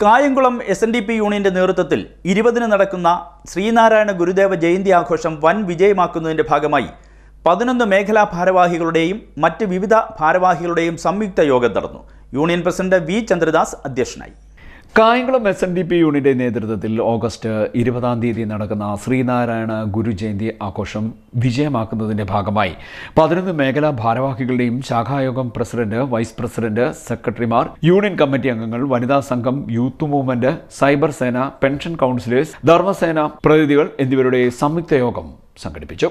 Kayamkulam S N D P യൂണിയന്റെ നേതൃത്വത്തിൽ ഇരുപതിന് നടക്കുന്ന ശ്രീനാരായണ ഗുരുദേവ ജയന്തി ആഘോഷം വൻ വിജയമാക്കുന്നതിന്റെ ഭാഗമായി പതിനൊന്ന് മേഖലാ ഭാരവാഹികളുടെയും മറ്റ് വിവിധ ഭാരവാഹികളുടെയും സംയുക്ത യോഗം നടന്നു. യൂണിയൻ പ്രസിഡന്റ് വി ചന്ദ്രദാസ് അധ്യക്ഷനായി. Kayamkulam S N D P യൂണിന്റെ നേതൃത്വത്തിൽ ഓഗസ്റ്റ് ഇരുപതാം തീയതി നടക്കുന്ന ശ്രീനാരായണ ഗുരു ജയന്തി ആഘോഷം വിജയമാക്കുന്നതിന്റെ ഭാഗമായി. പതിനൊന്ന് മേഖലാ ഭാരവാഹികളുടെയും ശാഖായോഗം പ്രസിഡന്റ് വൈസ് പ്രസിഡന്റ് സെക്രട്ടറിമാർ യൂണിയൻ കമ്മിറ്റി അംഗങ്ങൾ വനിതാ സംഘം youth movement cyber Sena pension councillors Dharmasena പ്രതിനിധികൾ എന്നിവരുടെ സംയുക്ത യോഗം സംഘടിപ്പിച്ചു.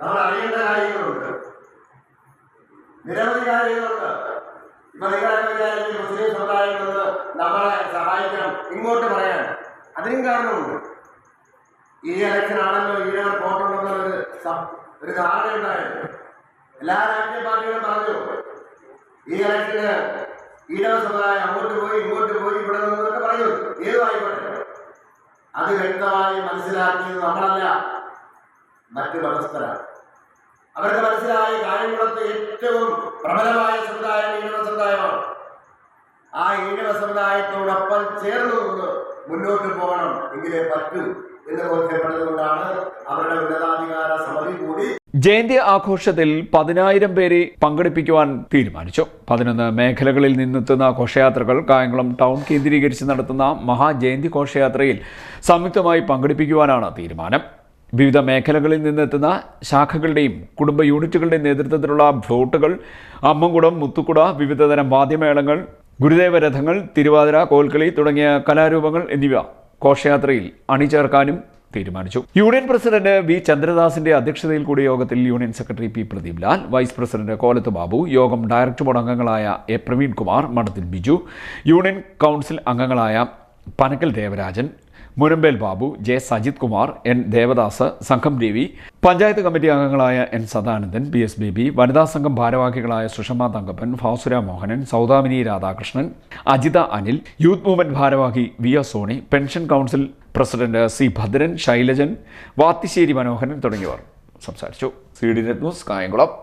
നമ്മൾ അറിയേണ്ട നിരവധി കാര്യങ്ങളുണ്ട്. ഇപ്പൊ വിചാരിക്കും മുസ്ലിം സമുദായങ്ങളോട് നമ്മളെ സഹായിക്കണം ഇങ്ങോട്ട് പറയാൻ. അതിനും കാരണമുണ്ട്. ഈ ഇലക്ഷൻ ആണല്ലോ ഈ വോട്ടുണ്ടെന്നൊരു സം- ഒരു ധാരണ ഉണ്ടായിരുന്നു എല്ലാ രാഷ്ട്രീയ പാർട്ടികളും പറഞ്ഞു. ഈ ഇലക്ഷന് ഈഴവ സമുദായം അങ്ങോട്ട് പോയി ഇങ്ങോട്ട് പോയി ഇവിടെ നിന്നൊക്കെ പറഞ്ഞു. ഏതും ആയിക്കോട്ടെ. അത് വ്യക്തമായി മനസ്സിലാക്കിയത് നമ്മളല്ല മറ്റു മതസ്ഥരാണ്. അവർക്ക് മനസ്സിലായ കായംകുളത്ത് ഏറ്റവും പ്രബലമായ സമുദായം ഈഴവ സമുദായമാണ്. ആ ഈഴവ സമുദായത്തോടൊപ്പം ചേർന്ന് നിന്ന് മുന്നോട്ട് പോകണം എങ്കിലേ പറ്റൂ എന്ന് ബോധ്യപ്പെട്ടതുകൊണ്ടാണ് അവരുടെ ഉന്നതാധികാര സമിതി കൂടി ജയന്തി ആഘോഷത്തിൽ പതിനായിരം പേരെ പങ്കെടുപ്പിക്കുവാൻ തീരുമാനിച്ചു. പതിനൊന്ന് മേഖലകളിൽ നിന്നെത്തുന്ന ഘോഷയാത്രകൾ കായംകുളം ടൗൺ കേന്ദ്രീകരിച്ച് നടത്തുന്ന മഹാജയന്തി ഘോഷയാത്രയിൽ സംയുക്തമായി പങ്കെടുപ്പിക്കുവാനാണ് തീരുമാനം. വിവിധ മേഖലകളിൽ നിന്നെത്തുന്ന ശാഖകളുടെയും കുടുംബ യൂണിറ്റുകളുടെയും നേതൃത്വത്തിലുള്ള ഫ്ലോട്ടുകൾ അമ്മംകുടം മുത്തുക്കുട വിവിധതരം വാദ്യമേളങ്ങൾ ഗുരുദേവ രഥങ്ങൾ തിരുവാതിര കോൽക്കളി തുടങ്ങിയ കലാരൂപങ്ങൾ എന്നിവ ഘോഷയാത്രയിൽ അണിചേർക്കാനും തീരുമാനിച്ചു. Union president V. ചന്ദ്രദാസിന്റെ അധ്യക്ഷതയിൽ കൂടിയ യോഗത്തിൽ union secretary P. Pradeep Lal vice president Kolath Babu യോഗം ഡയറക്ടർ ബോർഡ് അംഗങ്ങളായ A. Praveen Kumar Madathil Biju union council അംഗങ്ങളായ പനക്കൽ ദേവരാജൻ മുരമ്പേൽ ബാബു ജെ സജിത് കുമാർ എൻ ദേവദാസ് സംഘം രവി പഞ്ചായത്ത് കമ്മിറ്റി അംഗങ്ങളായ N Sadanandan P S Baby വനിതാ സംഘം ഭാരവാഹികളായ സുഷമ തങ്കപ്പൻ ഫാസുര മോഹനൻ സൗദാമിനി രാധാകൃഷ്ണൻ അജിത അനിൽ യൂത്ത് മൂവ്മെന്റ് ഭാരവാഹി V S Soni pension council president C Bhadran Shailajan Vathisseri Manoharan തുടങ്ങിയവർ സംസാരിച്ചു. C D net news Kayamkulam.